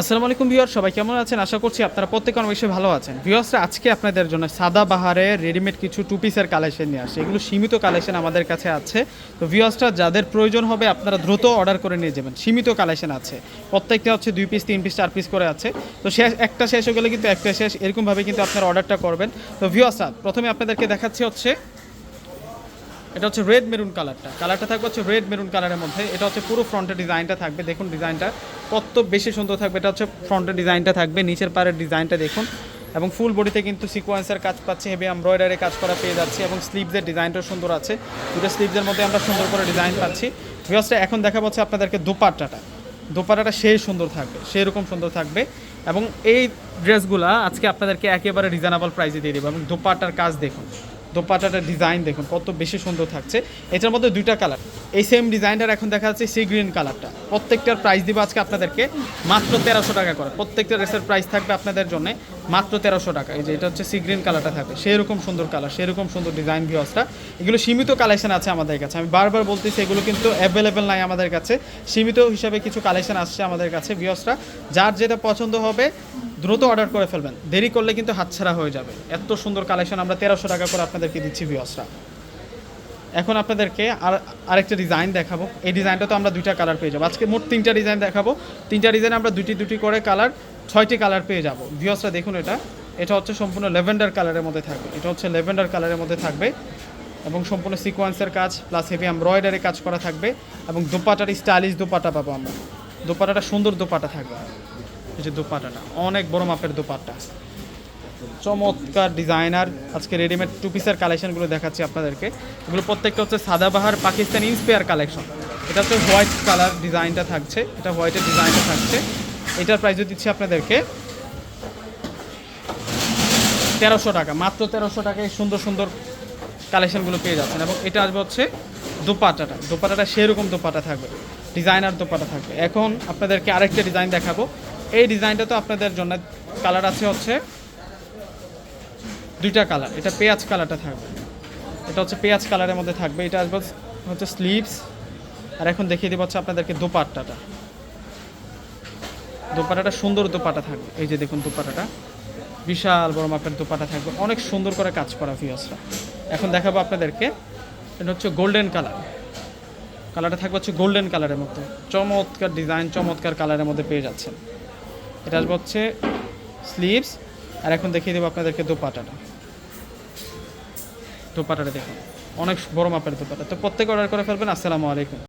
আসসালামু আলাইকুম ভিউয়ার, সবাই কেমন আছেন? আশা করছি আপনারা প্রত্যেক অনেক ভালো আছেন। ভিউয়ার্সরা আজকে আপনাদের জন্য সাদা বাহারে রেডিমেড কিছু টু পিসের কালেকশন নিয়ে আসছে। এগুলো সীমিত কালেকশন আমাদের কাছে আছে। তো ভিউয়ার্সরা যাদের প্রয়োজন হবে, আপনারা দ্রুত অর্ডার করে নিয়ে যাবেন। সীমিত কালেকশন আছে। প্রত্যেকটা হচ্ছে দুই পিস তিন পিস চার পিস করে আছে। তো শেষ, একটা শেষ হয়ে গেলে কিন্তু একটা শেষ, এরকমভাবে কিন্তু আপনারা অর্ডারটা করবেন। তো ভিউয়ার্সরা প্রথমে আপনাদেরকে দেখাচ্ছি হচ্ছে, এটা হচ্ছে রেড মেরুন কালারটা কালারটা থাকবে হচ্ছে রেড মেরুন কালারের মধ্যে। এটা হচ্ছে পুরো ফ্রন্টের ডিজাইনটা থাকবে। দেখুন ডিজাইনটা কত বেশি সুন্দর থাকবে, এটা হচ্ছে ফ্রন্টের ডিজাইনটা থাকবে, নিচের পাড়ের ডিজাইনটা দেখুন। এবং ফুল বডিতে কিন্তু সিকোয়েন্সের কাজ পাচ্ছি হেভি এমব্রয়ডারি কাজ করা পেয়ে যাচ্ছি, এবং স্লিভসের ডিজাইনটাও সুন্দর আছে। দুটো স্লিভসের মধ্যে আমরা সুন্দর করে ডিজাইন পাচ্ছি। ভিউসটা এখন দেখা পাচ্ছে আপনাদেরকে দোপাট্টাটা। দোপাট্টাটা সেই সুন্দর থাকবে সেই রকম সুন্দর থাকবে। এবং এই ড্রেসগুলা আজকে আপনাদেরকে একেবারে রিজনেবল প্রাইসে দিয়ে দেবো। এবং দোপাট্টার কাজ দেখুন, দোপাট্টাটার ডিজাইন দেখুন, কত বেশি সুন্দর থাকছে। এটার মধ্যে দুইটা কালার এই সেম ডিজাইনটার এখন দেখা যাচ্ছে সি গ্রিন কালারটা প্রত্যেকটার প্রাইস দিব আজকে আপনাদেরকে মাত্র তেরোশো টাকা করে। প্রত্যেকটা ড্রেসের প্রাইস থাকবে আপনাদের জন্য মাত্র তেরোশো টাকা। এই যে এটা হচ্ছে সি গ্রিন কালারটা থাকবে। সেরকম সুন্দর কালার সেরকম সুন্দর ডিজাইন ভিউসটা এগুলো সীমিত কালেকশন আছে আমাদের কাছে। আমি বারবার বলতেছি, এগুলো কিন্তু অ্যাভেলেবেল নাই আমাদের কাছে। সীমিত হিসাবে কিছু কালেকশন আসছে আমাদের কাছে ভিউসটা যার যেটা পছন্দ হবে, দ্রুত অর্ডার করে ফেলবেন। দেরি করলে কিন্তু হাতছাড়া হয়ে যাবে। এত সুন্দর কালেকশন আমরা তেরোশো টাকা করে আপনাদেরকে দিচ্ছি ভিউসরা এখন আপনাদেরকে আর আরেকটা ডিজাইন দেখাবো। এই ডিজাইনটা তো আমরা দুইটা কালার পেয়ে যাব। আজকে মোট তিনটা ডিজাইন দেখাবো। তিনটা ডিজাইন আমরা দুটি দুটি করে কালার ছয়টি কালার পেয়ে যাব। ভিউসরা দেখুন এটা। এটা হচ্ছে সম্পূর্ণ লেভেন্ডার কালারের মধ্যে থাকবে। এটা হচ্ছে লেভেন্ডার কালারের মধ্যে থাকবে। এবং সম্পূর্ণ সিকোয়েন্সের কাজ প্লাস হেভি এমব্রয়ডারি কাজ করা থাকবে। এবং দোপাটার স্টাইলিশ দোপাটা পাবো আমরা। দোপাটাটা সুন্দর দোপাটা থাকবে। এই যে দোপাটাটা, অনেক বড় মাপের দোপাট্টা চমৎকার ডিজাইনার। আজকে রেডিমেড টু পিসের কালেকশনগুলো দেখাচ্ছি আপনাদেরকে। এগুলো প্রত্যেকটা হচ্ছে সাদাবাহার পাকিস্তান ইন্সপায়ার কালেকশন এটা হচ্ছে হোয়াইট কালার ডিজাইনটা থাকছে। এটা হোয়াইটের ডিজাইনটা থাকছে। এটার প্রাইসও দিচ্ছি আপনাদেরকে তেরোশো টাকা। মাত্র তেরোশো টাকায় সুন্দর সুন্দর কালেকশনগুলো পেয়ে যাচ্ছেন। এবং এটা আসবে হচ্ছে দোপাটাটা। দোপাটাটা সেরকম দোপাটা থাকবে। ডিজাইনার দোপাটা থাকবে। এখন আপনাদেরকে আরেকটা ডিজাইন দেখাবো। এই ডিজাইনটা তো আপনাদের জন্য। কালার আছে হচ্ছে দুইটা কালার এটা পেঁয়াজ কালারটা থাকবে। এটা হচ্ছে পেঁয়াজ কালারের মধ্যে থাকবে, এটা আসবে হচ্ছে স্লিভস আর এখন দেখিয়ে দেবো হচ্ছে আপনাদেরকে দোপাট্টাটা। দোপাটাটা সুন্দর দোপাটা থাকবে, এই যে দেখুন দোপাটাটা বিশাল বড় মাপের দোপাটা থাকবে, অনেক সুন্দর করে কাজ করা ভিউসরা এখন দেখাবো আপনাদেরকে, এটা হচ্ছে গোল্ডেন কালার কালারটা থাকবে হচ্ছে গোল্ডেন কালারের মধ্যে। চমৎকার ডিজাইন চমৎকার কালারের মধ্যে পেয়ে যাচ্ছেন। এটা আসবে হচ্ছে স্লিভস আর এখন দেখিয়ে দেবো আপনাদেরকে দোপাটাটা দোপাটাটা দেখুন। অনেক বড় মাপের দোপাটা তো প্রত্যেকে অর্ডার করে ফেলবেন। আসসালামু আলাইকুম।